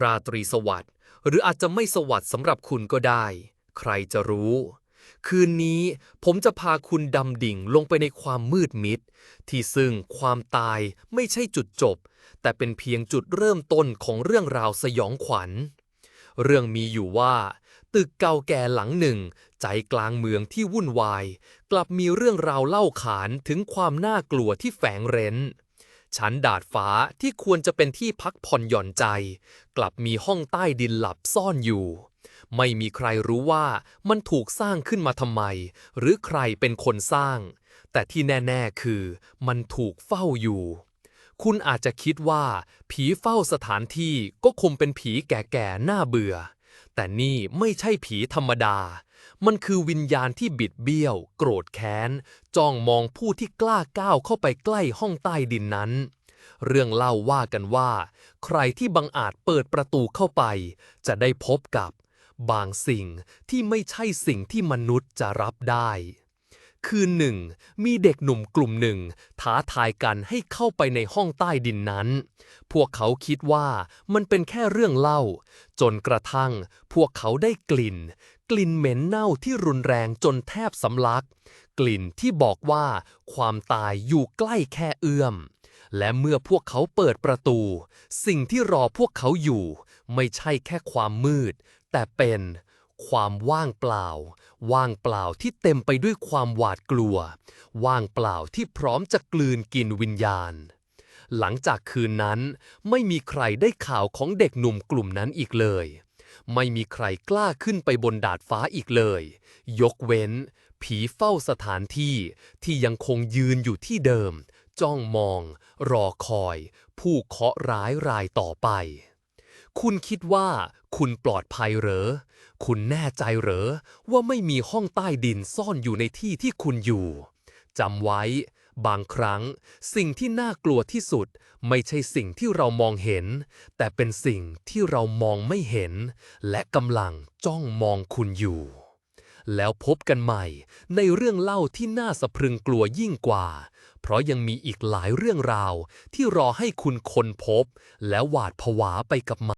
ราตรีสวัสดิ์ หรืออาจจะไม่สวัสดิ์สำหรับคุณก็ได้ ใครจะรู้ คืนนี้ผมจะพาคุณดำดิ่งลงไปในความมืดมิด ที่ซึ่งความตายไม่ใช่จุดจบ แต่เป็นเพียงจุดเริ่มต้นของเรื่องราวสยองขวัญ เรื่องมีอยู่ว่า ตึกเก่าแก่หลังหนึ่ง ใจกลางเมืองที่วุ่นวาย กลับมีเรื่องราวเล่าขานถึงความน่ากลัวที่แฝงเร้น ชั้นดาดฟ้าที่ควรจะเป็นที่พักผ่อนหย่อนใจ กลับมีห้องใต้ดินหลับซ่อนอยู่ ไม่มีใครรู้ว่ามันถูกสร้างขึ้นมาทำไม หรือใครเป็นคนสร้าง แต่ที่แน่ ๆ คือมันถูกเฝ้าอยู่ คุณอาจจะคิดว่า ผีเฝ้าสถานที่ก็คงเป็นผีแก่ๆ น่าเบื่อ แต่นี่ไม่ใช่ผีธรรมดา มันคือวิญญาณที่บิดเบี้ยว โกรธแค้น จ้องมองผู้ที่กล้าก้าวเข้าไปใกล้ห้องใต้ดินนั้น เรื่องเล่าว่ากันว่า ใครที่บังอาจเปิดประตูเข้าไป จะได้พบกับบางสิ่งที่ไม่ใช่สิ่งที่มนุษย์จะรับได้ คืนหนึ่ง มีเด็กหนุ่มกลุ่มหนึ่ง ท้าทายกันให้เข้าไปในห้องใต้ดินนั้น พวกเขาคิดว่ามันเป็นแค่เรื่องเล่า จนกระทั่ง พวกเขาได้กลิ่น กลิ่นเหม็นเน่าที่รุนแรงจนแทบสำลัก กลิ่นที่บอกว่าความตายอยู่ใกล้แค่เอื้อม และเมื่อพวกเขาเปิดประตู สิ่งที่รอพวกเขาอยู่ ไม่ใช่แค่ความมืด แต่เป็นความว่างเปล่า ว่างเปล่าที่เต็มไปด้วยความหวาดกลัว ว่างเปล่าที่พร้อมจะกลืนกินวิญญาณ หลังจากคืนนั้นไม่มีใครได้ข่าวของเด็กหนุ่มกลุ่มนั้นอีกเลย ไม่มีใครกล้าขึ้นไปบนดาดฟ้าอีกเลย ยกเว้น ผีเฝ้าสถานที่ที่ยังคงยืนอยู่ที่เดิม จ้องมอง รอคอย ผู้เคาะร้ายรายต่อไป คุณคิดว่าคุณปลอดภัยเหรอ คุณแน่ใจเหรอ ว่าไม่มีห้องใต้ดินซ่อนอยู่ในที่ที่คุณอยู่จำไว้ บางครั้ง สิ่งที่น่ากลัวที่สุด ไม่ใช่สิ่งที่เรามองเห็น แต่เป็นสิ่งที่เรามองไม่เห็น และกำลังจ้องมองคุณอยู่ แล้วพบกันใหม่ในเรื่องเล่าที่น่าสะพรึงกลัวยิ่งกว่า เพราะยังมีอีกหลายเรื่องราวที่รอให้คุณคนพบ และหวาดผวาไปกับมัน